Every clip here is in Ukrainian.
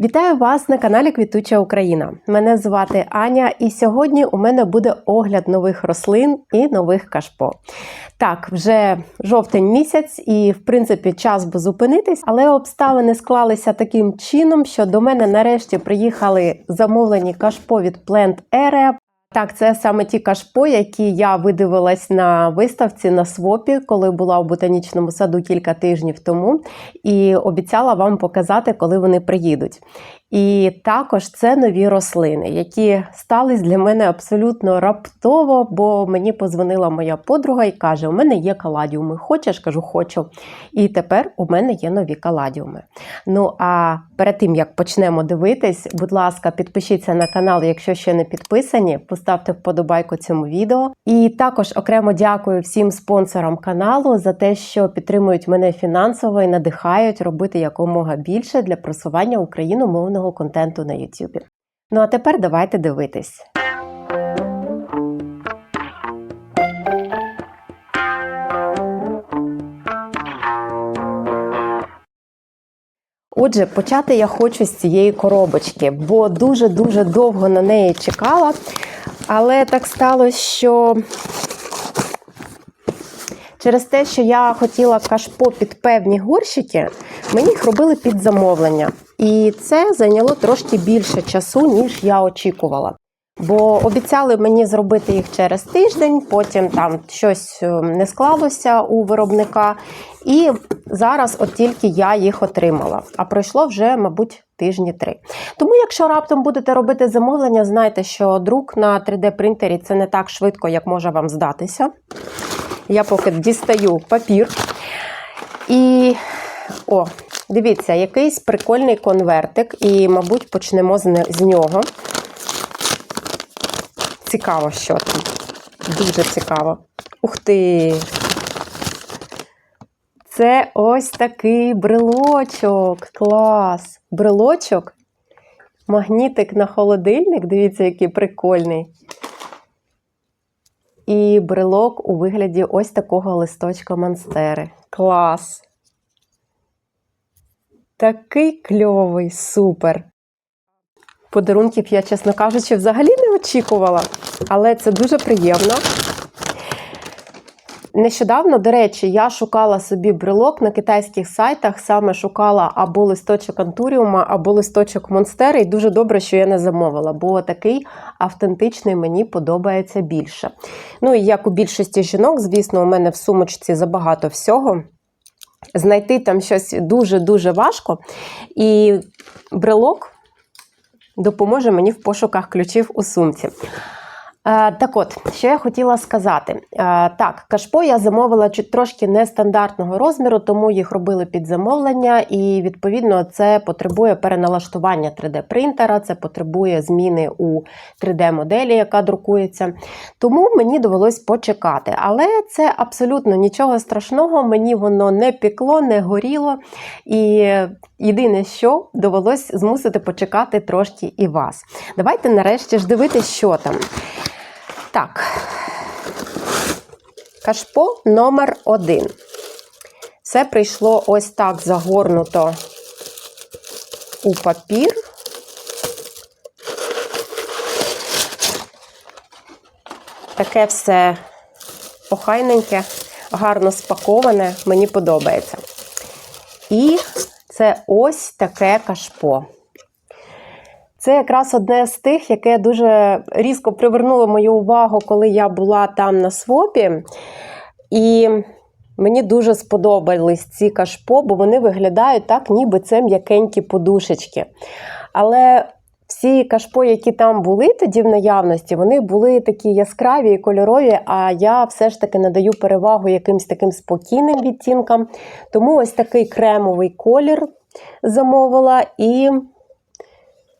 Вітаю вас на каналі Квітуча Україна. Мене звати Аня, і сьогодні у мене буде огляд нових рослин і нових кашпо. Так, вже жовтень місяць, і в принципі час би зупинитись, але обставини склалися таким чином, що до мене нарешті приїхали замовлені кашпо від Plant Area. Так, це саме ті кашпо, які я видивилась на виставці на СВОПі, коли була у ботанічному саду кілька тижнів тому, і обіцяла вам показати, коли вони приїдуть. І також це нові рослини, які стались для мене абсолютно раптово, бо мені позвонила моя подруга і каже: У мене є каладіуми. Хочеш? Кажу, хочу. І тепер у мене є нові каладіуми. Ну а перед тим як почнемо дивитись, будь ласка, підпишіться на канал, якщо ще не підписані, поставте вподобайку цьому відео. І також окремо дякую всім спонсорам каналу за те, що підтримують мене фінансово і надихають робити якомога більше для просування україномовного контенту на YouTube. Ну а тепер давайте дивитись. Отже, почати я хочу з цієї коробочки, бо дуже-дуже довго на неї чекала. Але так сталося, що через те, що я хотіла кашпо під певні горщики, мені їх робили під замовлення. І це зайняло трошки більше часу, ніж я очікувала. Бо обіцяли мені зробити їх через тиждень, потім там щось е, не склалося у виробника. І зараз от тільки я їх отримала. А пройшло вже, мабуть, тижні три. Тому, якщо раптом будете робити замовлення, знайте, що друк на 3D-принтері це не так швидко, як може вам здатися. Я поки дістаю папір. І о, дивіться, якийсь прикольний конвертик, і, мабуть, почнемо з нього. Цікаво, що там. Дуже цікаво. Ух ти! Це ось такий брелочок. Клас! Брелочок. Магнітик на холодильник. Дивіться, який прикольний. І брелок у вигляді ось такого листочка монстери. Клас! Такий кльовий, супер. Подарунків я, чесно кажучи, взагалі не очікувала, але це дуже приємно. Нещодавно, до речі, я шукала собі брелок на китайських сайтах, саме шукала або листочок антуріума, або листочок монстери. І дуже добре, що я не замовила, бо такий автентичний мені подобається більше. Ну і як у більшості жінок, звісно, у мене в сумочці забагато всього. Знайти там щось дуже-дуже важко. І брелок допоможе мені в пошуках ключів у сумці. Е, Так от, що я хотіла сказати. Е, Так, кашпо я замовила трошки нестандартного розміру, тому їх робили під замовлення, і відповідно це потребує переналаштування 3D-принтера, це потребує зміни у 3D-моделі, яка друкується. Тому мені довелось почекати. Але це абсолютно нічого страшного, мені воно не пекло, не горіло. І єдине, що довелось змусити почекати трошки і вас. Давайте нарешті ж дивитися, що там. Так. Кашпо номер один. Все прийшло ось так загорнуто у папір. Таке все охайненьке, гарно спаковане, мені подобається. І це ось таке кашпо. Це якраз одне з тих, яке дуже різко привернуло мою увагу, коли я була там на свопі. І мені дуже сподобались ці кашпо, бо вони виглядають так, ніби це м'якенькі подушечки. Але всі кашпо, які там були тоді в наявності, вони були такі яскраві і кольорові, а я все ж таки надаю перевагу якимсь таким спокійним відтінкам. Тому ось такий кремовий колір замовила. І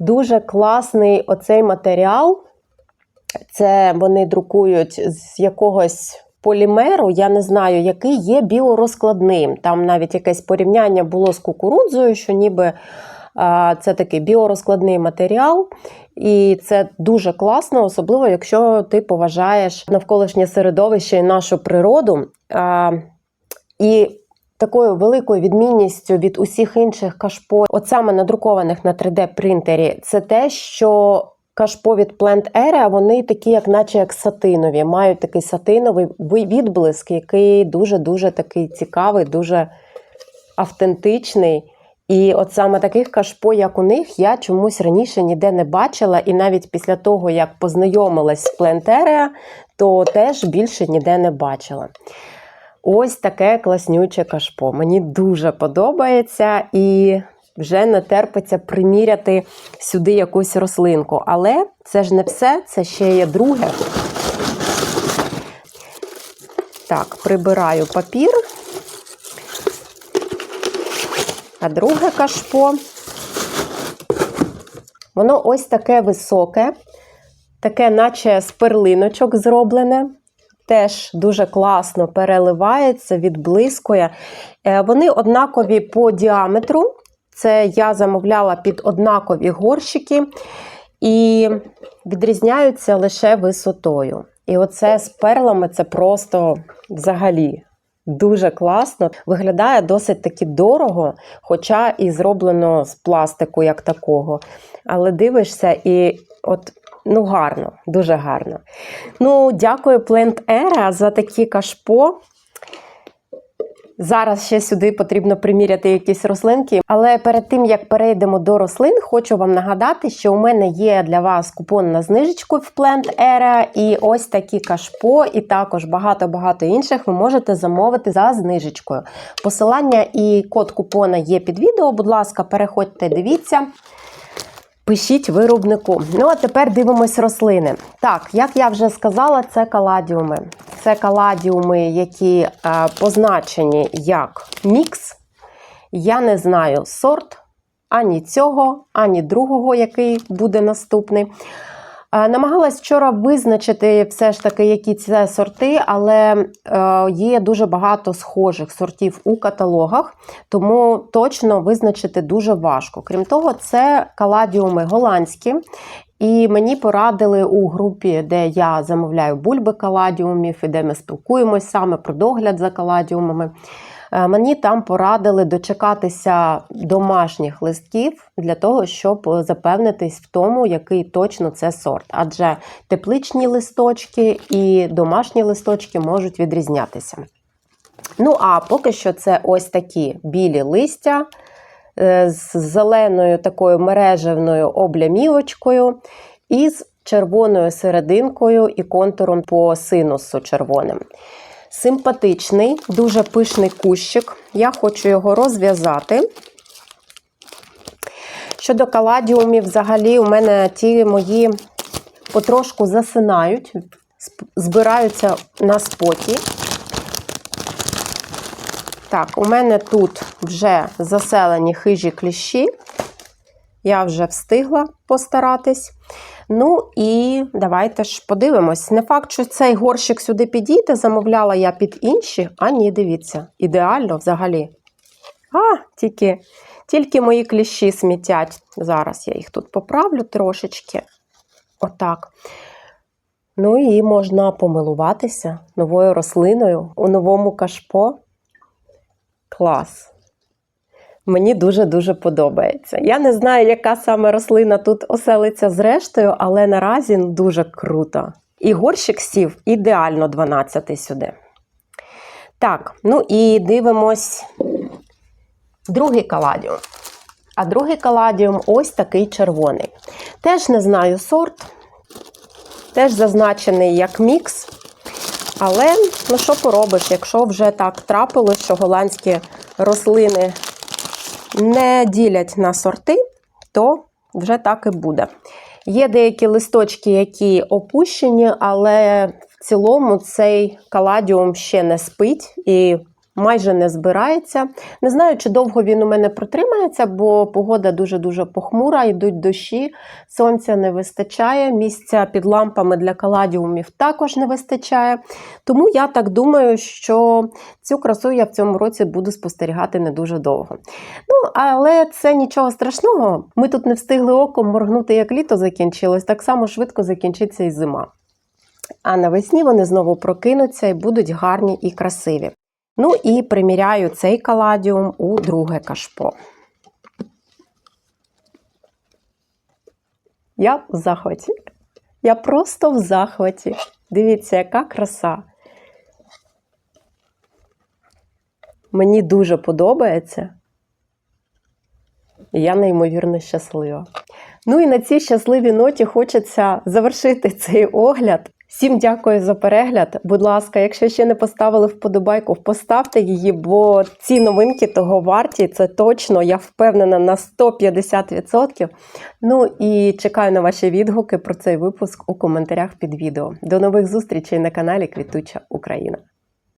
дуже класний оцей матеріал. Це вони друкують з якогось полімеру, я не знаю, який є біорозкладним. Там навіть якесь порівняння було з кукурудзою, що ніби це такий біорозкладний матеріал. І це дуже класно, особливо, якщо ти поважаєш навколишнє середовище і нашу природу. І такою великою відмінністю від усіх інших кашпо, от саме надрукованих на 3D принтері, це те, що кашпо від Plant Area, вони такі, як наче як сатинові, мають такий сатиновий відблиск, який дуже-дуже такий цікавий, дуже автентичний. І от саме таких кашпо, як у них, я чомусь раніше ніде не бачила, і навіть після того, як познайомилась з Plant Area, то теж більше ніде не бачила. Ось таке класнюче кашпо. Мені дуже подобається і вже не терпиться приміряти сюди якусь рослинку. Але це ж не все, це ще є друге. Так, прибираю папір. А друге кашпо. Воно ось таке високе, таке, наче з перлиночок зроблене. Теж дуже класно переливається, відблискує. Е, Вони однакові по діаметру. Це я замовляла під однакові горщики і відрізняються лише висотою. І оце з перлами це просто взагалі дуже класно. Виглядає досить таки дорого, хоча і зроблено з пластику, як такого. Але дивишся і от. Ну, гарно, дуже гарно. Ну, дякую Plant Era за такі кашпо. Зараз ще сюди потрібно приміряти якісь рослинки. Але перед тим як перейдемо до рослин, хочу вам нагадати, що у мене є для вас купон на знижечку в Plant Era, і ось такі кашпо, і також багато-багато інших ви можете замовити за знижечкою. Посилання і код купона є під відео. Будь ласка, переходьте, дивіться. Пишіть виробнику. Ну, а тепер дивимось рослини. Так, як я вже сказала, це каладіуми. Це каладіуми, які е, позначені як мікс. Я не знаю сорт ані цього, ані другого, який буде наступний. Е, Намагалась вчора визначити все ж таки, які це сорти, але е, є дуже багато схожих сортів у каталогах, тому точно визначити дуже важко. Крім того, це каладіуми голландські. І мені порадили у групі, де я замовляю бульби каладіумів, і де ми спілкуємось саме про догляд за каладіумами. Е, Мені там порадили дочекатися домашніх листків для того, щоб запевнитись в тому, який точно це сорт. Адже тепличні листочки і домашні листочки можуть відрізнятися. Ну, а поки що це ось такі білі листя е, з зеленою такою мережевною облямівочкою і з червоною серединкою і контуром по синусу червоним. Симпатичний, дуже пишний кущик. Я хочу його розв'язати. Щодо каладіумів, взагалі, у мене ті мої потрошку засинають, збираються на споті. Так, у мене тут вже заселені хижі кліщі. Я вже встигла постаратись. Ну і давайте ж подивимось. Не факт, що цей горщик сюди підійде, замовляла я під інші. А ні, дивіться, ідеально взагалі. А, тільки, тільки мої кліщі смітять. Зараз я їх тут поправлю трошечки. Отак. Ну і можна помилуватися новою рослиною у новому кашпо. Клас. Мені дуже-дуже подобається. Я не знаю, яка саме рослина тут оселиться зрештою, але наразі дуже круто. І горщик сів ідеально 12 сюди. Так, ну і дивимось другий каладіум. А другий каладіум ось такий червоний. Теж не знаю сорт, теж зазначений як мікс. Але ну що поробиш, якщо вже так трапилось, що голландські рослини не ділять на сорти, то вже так і буде. Є деякі листочки, які опущені, але в цілому цей каладіум ще не спить і майже не збирається. Не знаю, чи довго він у мене протримається, бо погода дуже-дуже похмура, йдуть дощі, сонця не вистачає, місця під лампами для каладіумів також не вистачає. Тому я так думаю, що цю красу я в цьому році буду спостерігати не дуже довго. Ну, але це нічого страшного. Ми тут не встигли оком моргнути, як літо закінчилось, так само швидко закінчиться і зима. А навесні вони знову прокинуться і будуть гарні і красиві. Ну і приміряю цей каладіум у друге кашпо. Я в захваті. Я просто в захваті. Дивіться, яка краса. Мені дуже подобається. І Я неймовірно щаслива. Ну і на цій щасливій ноті хочеться завершити цей огляд. Всім дякую за перегляд. Будь ласка, якщо ще не поставили вподобайку, поставте її, бо ці новинки того варті. Це точно, я впевнена на 150%. Ну і чекаю на ваші відгуки про цей випуск у коментарях під відео. До нових зустрічей на каналі Квітуча Україна.